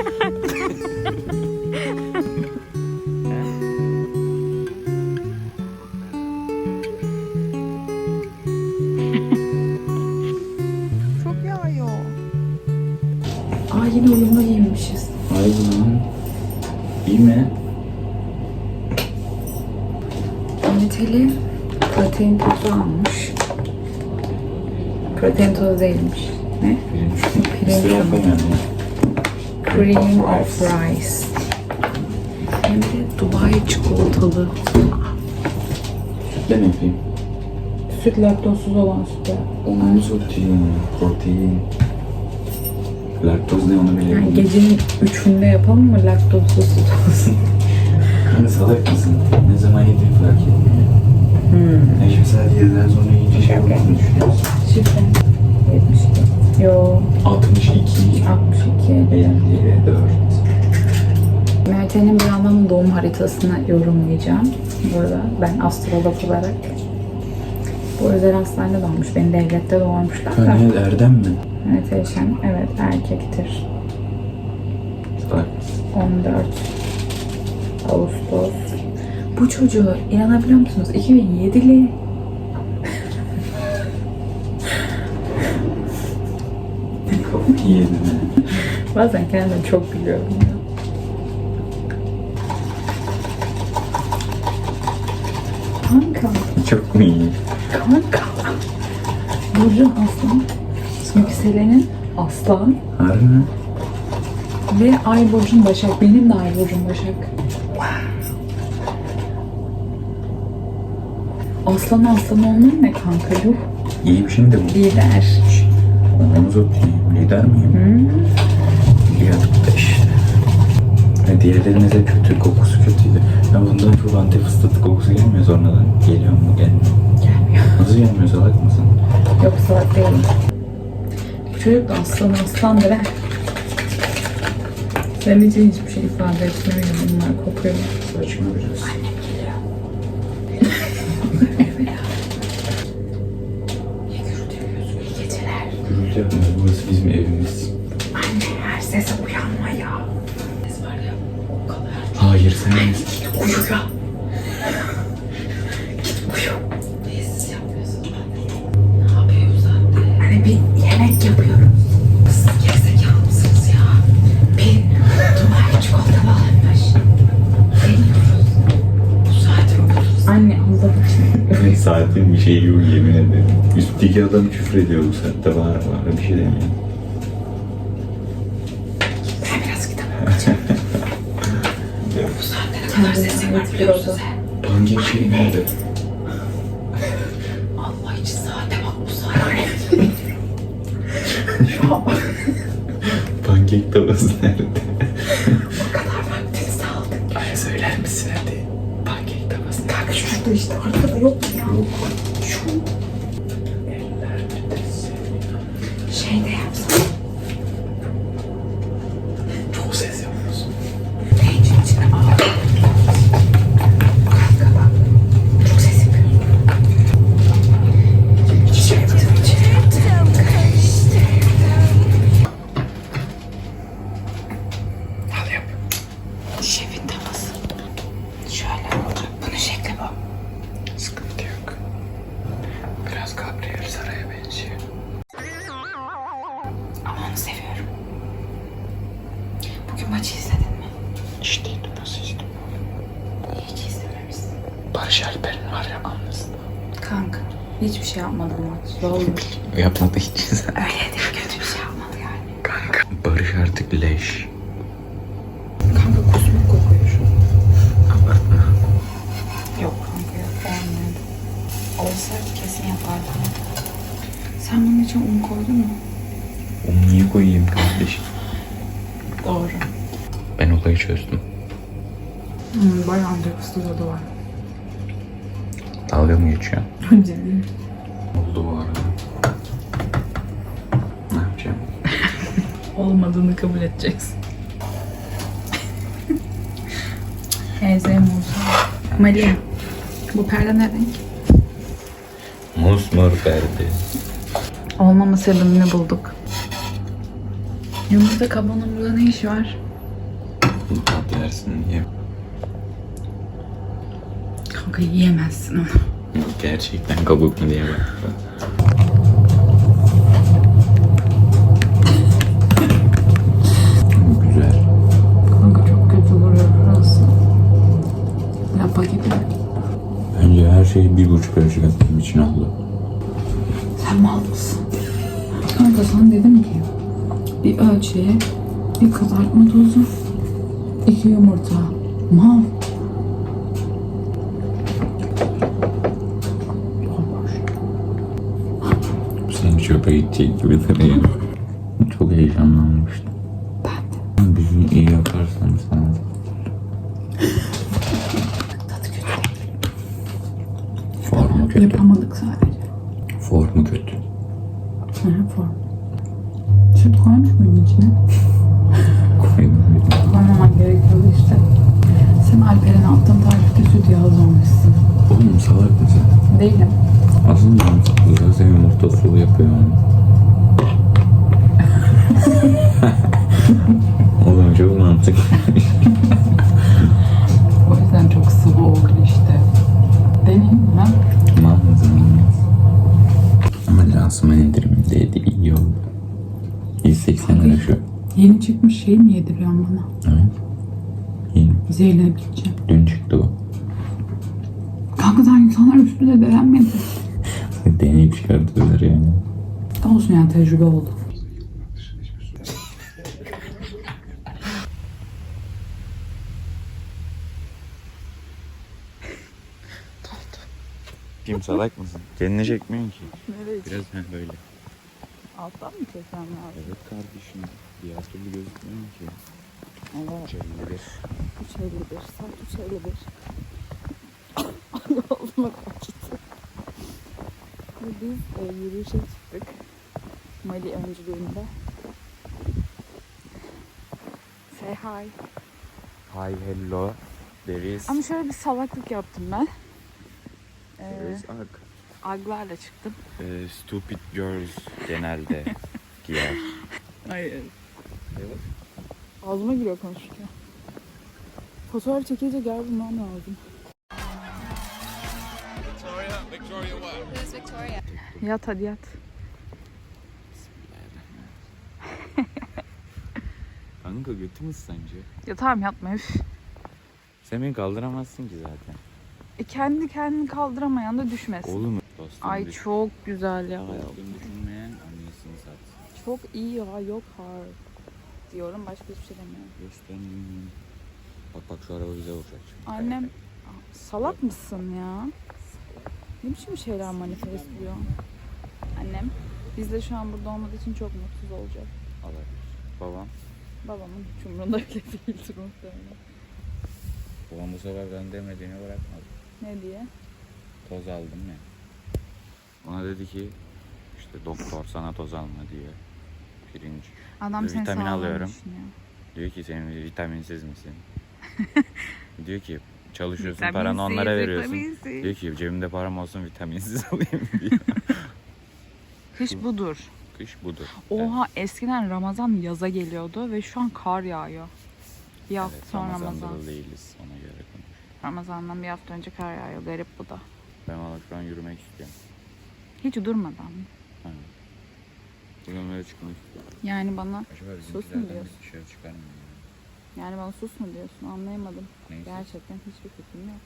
Çok yağıyor. Aa yine uyumlu giyinmişiz. Ay lan. İyi mi? Nutella protein tozu almış. Protein tozu değilmiş. Ne? Pirinç. Pirinç. Yani. Cream of rice. Hem de Dubai çikolatalı. Ben yapayım. Süt laktozsuz olan süt. Onun protein, protein. Laktoz ne onu Yani bilebilirim. gecenin üçünde yapalım mı laktozsuz süt olsun? Hani salak mısın? Ne zaman yediğin fark etmiyor. Hmm. Ne şimdi saat 7'den sonra yiyince şey olduğunu düşünüyorsun. Şifre. 72. Yo. 62, 62. 54. Meltem'in bir yandan doğum haritasını yorumlayacağım. Burada ben astrolog olarak. Bu özel hastanede doğmuş. Beni devlette doğurmuşlar da. Hani Erdem mi? Evet Eşen, evet erkektir. Salak. 14 Ağustos. Bu çocuğu inanabiliyor musunuz? 2007'li. Ha. Bazen kendime çok gülüyorum ya. Kanka, Çok mu iyi? kanka. Burcu Aslan. Yükselenin Aslan. Harbi mi? Ve Ay Burcu'nun Başak. Benim de Ay Burcu'm Başak. Aslan aslan olmam ne kanka yuh. İyi bir şey de bu. Lider. Omuz öpeyim. Lider miyim? Hmm. Biliyorduk da işte. Ve diğerleriniz de kötü, kokusu kötüydü. Ya bundan çok antep fıstıklı kokusu gelmiyor sonradan. Geliyor mu gelmiyor. Gelmiyor. Nasıl gelmiyor salak mısın? Yok salak değilim. Bu çocuk da aslan aslandır ha. Senin için hiçbir şey ifade etmiyor ya bunlar kokuyor. Saçma biraz. İyi Burası bizim evimiz. Anne her sese uyanma ya. Ses var ya o kadar. Hayır sen misin? Git uyu ya. Git uyu. Niye siz? Ne yapıyoruz anne? Hani bir yemek yapıyorum. Siz gerizekalı mısınız ya? Bir Dubai çikolata alınmış. Deniyoruz. Bu saat uyuyoruz. Anne Allah için. Saatin bir şeyi yok yemin ederim. Üstteki adam küfür ediyor bu saatte var var bir şey demiyor. Ben biraz kitap okuyacağım. Bu saatte ne kadar ses yapabiliyor musunuz? Pankek şey nerede? Allah için saate bak bu saate. Pankek tavası nerede? o kadar vaktinizi aldık. Ay söyler misin hadi? Pankek tavası nerede? Kanka şurada işte arkada yok mu ya? Yok. Şu Barış Alper'in var ya anlasın. Kanka hiçbir şey yapmadım maç. Vallahi. Yapmadı hiç. Öyle de kötü bir şey yapmadı yani. Kanka. Barış artık leş. Kanka kusmuk kokuyor. Abartma. Yok kanka olmadı. Olsaydı kesin yapardım. Sen bunun için un koydun mu? Onu niye koyayım kardeşim? Doğru. Ben olayı çözdüm. Hmm, bayağı ancak fıstık tadı var. Dalga mı geçiyor? Önce değil. Oldu bu arada. Ne yapacağım? Olmadığını kabul edeceksin. Ezre Musa. Mali. Bu perde ne renk? Mosmor perde. Olmama sebebini bulduk. Yumurta kabuğunun burada ne işi var? tat yersin diye. Kanka yiyemezsin onu. Gerçekten kabuk mu diye baktım. Güzel. Kanka çok kötü vuruyor burası. Lapa gibi. Bence her şeyi bir buçuk ölçü kattığım için oldu. Sen mal mısın? Kanka sana dedim ki bir ölçüye bir kızartma tozu, iki yumurta. Mal. Bomboş. Senin çöpe gidecek gibi duruyor. Çok heyecanlanmıştım. Ben de. Gün iyi yaparsan sana. Formu kötü. Yapamadık sadece. Formu kötü. Hı hı form. Süt koymuş muydun içine? Koydum. Koymaman gerekiyordu işte. Sen Alper'in attığın tarifte süt yazmamışsın. Oğlum salak mısın? Değilim. Aslında mantıklı. Zaten yumurta sulu yapıyor onu. Oğlum çok mantıklı. O yüzden çok sıvı oldu işte. Deneyim mi? Mantıklı. Ama lansman indirimindeydi. iyi oldu. 180 lira şu. Yeni çıkmış şey mi yediriyorsun bana? Evet. İyi. Zehirlenip gideceğim. Dün çıktı o. Kanka daha insanlar üstüne denenmedi. Deneyip çıkartıyorlar yani. Olsun yani tecrübe oldu. Kim salak mısın? Kendini çekmiyorsun ki. Nereye Biraz ha böyle. Alttan mı çekmem lazım? Evet kardeşim. Diğer türlü gözükmüyor ki. Evet. Şöyle 3.51. Saat 3.51. Ağzıma kaçtı. Biz e, yürüyüşe çıktık. Mali öncülüğünde. Say hi. Hi, hello. There is, Ama şöyle bir salaklık yaptım ben. there Ee, is ag. aglarla çıktım. Ee, stupid girls genelde giyer. Hayır. Evet. Ağzıma giriyor konuşurken. Fotoğraf çekilince gel bulmam lazım. Who's Victoria? Yat hadi yat. Kanka götü mü sence? Ya tamam yatma üf. Sen beni kaldıramazsın ki zaten. E kendi kendini kaldıramayan da düşmesin. Oğlum dostum Ay düş- çok güzel ya. Dostum düşünmeyen annesini satsın. Çok iyi ya yok har. Diyorum başka hiçbir şey demiyorum. Göstereyim. Bak bak şu araba bize olacak şimdi. Annem salak mısın ya? Ne biçim şeyler manifestliyor? Annem bizle şu an burada olmadığı için çok mutsuz olacak. Alabilir. Babam. Babamın hiç umurunda bile değildir muhtemelen. Babam bu sefer ben demediğini bırakmadı. Ne diye? Toz aldım ya. Ona dedi ki işte doktor sana toz alma diyor. Pirinç. Adam seni vitamin alıyorum. düşünüyor. Diyor ki sen vitaminsiz misin? diyor ki çalışıyorsun Vitaminsiz, paranı onlara veriyorsun. vitaminsiz. Diyor ki cebimde param olsun vitaminsiz alayım diyor. Kış budur. Kış budur. Oha eskiden Ramazan yaza geliyordu ve şu an kar yağıyor. Bir hafta Evet, sonra Ramazan'da Ramazan. da değiliz ona göre konuş. Ramazan'dan bir hafta önce kar yağıyor. Garip bu da. Ben valla şu an yürümek istiyorum. Hiç durmadan. Ha. Bugün böyle çıkmak istiyorum. Yani bana Acaba Sus mu bizimkilerden diyorsun? bir dışarı çıkar mı? ya? Yani bana sus mu diyorsun anlayamadım. Neyse. Gerçekten hiçbir fikrim yok.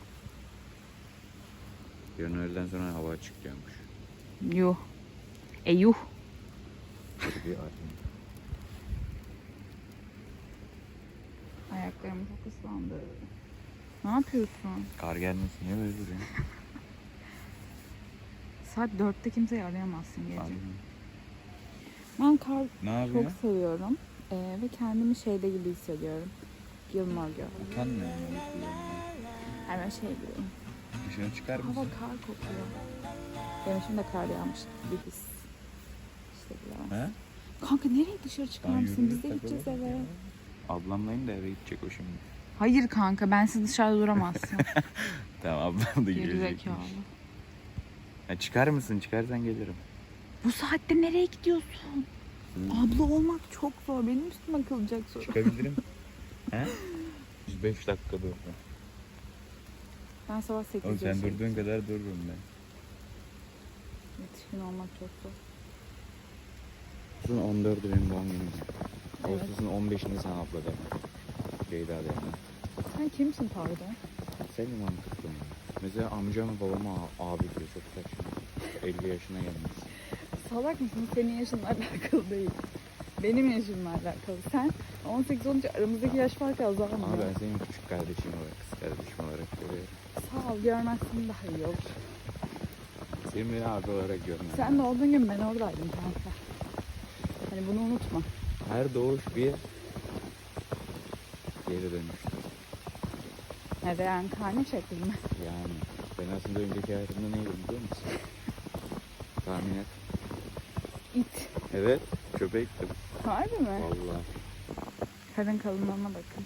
Yarın öğleden sonra hava açık diyormuş. Yuh. E yuh. Hadi bir arayayım. Ayaklarım çok ıslandı. Ne yapıyorsun? Kar gelmesin niye böyle duruyorsun? Saat dörtte kimseyi arayamazsın gece. Ben kar Ne çok yapıyorsun? seviyorum. Ee, ve kendimi şeyde gibi hissediyorum. Gilmore Girl. Utanmıyor musun? Hemen şey gibi. Dışarı çıkar Hava mısın? kar kokuyor. Benim şimdi de kar yağmış bir his. İşte bu ya. He? Kanka nereye dışarı çıkar mısın? Biz de gideceğiz eve. Ablamlayım da eve gidecek o şimdi. Hayır kanka bensiz dışarıda duramazsın. Tamam ablam da Geri gelecekmiş. zekalı. Ya çıkar mısın? Çıkarsan gelirim. Bu saatte nereye gidiyorsun? Abla olmak çok zor. Benim üstüme kalacak sonra. Çıkabilirim. He? 5 dakika durdum. Ben sabah 8 Oğlum sen durduğun kadar dururum ben. Yetişkin olmak çok zor. Ağustos'un 14'ü benim doğum günüm. Evet. Ağustos'un 15'inde sen abla deme. Ceyda deme. Sen kimsin pardon? Senin mantıklı mı? Mesela amcama babama abi diyor çok saçma. 50 yaşına gelmiş. Salak mısın? Senin yaşınla alakalı değil. Benim yaşımla alakalı. Sen 18 olunca aramızdaki yaş farkı azalmıyor. Ama ben senin küçük kardeşim olarak, kız kardeşim olarak görüyorum. Sağ ol görmezsin daha iyi olur. Seni beni abi olarak görmem. Sen doğduğun gün ben oradaydım kanka. Hani bunu unutma. Her doğuş bir geri dönüştür. Ne reenkarne şekli mi? Yani ben aslında önceki hayatımda neydim biliyor musun? Tahmin et. İt. Evet, köpektim. Harbi mi? Vallahi. Karın kalınlığına bakın.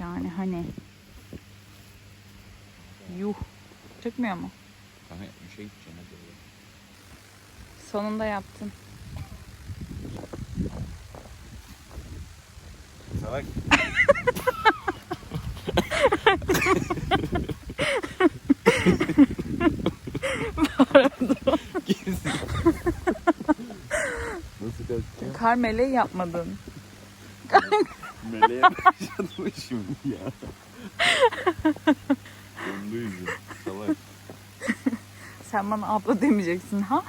Yani hani yuh çıkmıyor mu? Kanka bir şey oğlum. Sonunda yaptın. Salak. Nasıl kaçacağım? Kar meleği yapmadın. Meleğe başlamışım ya. Dondu yüzüm. Salak. Sen bana abla demeyeceksin ha?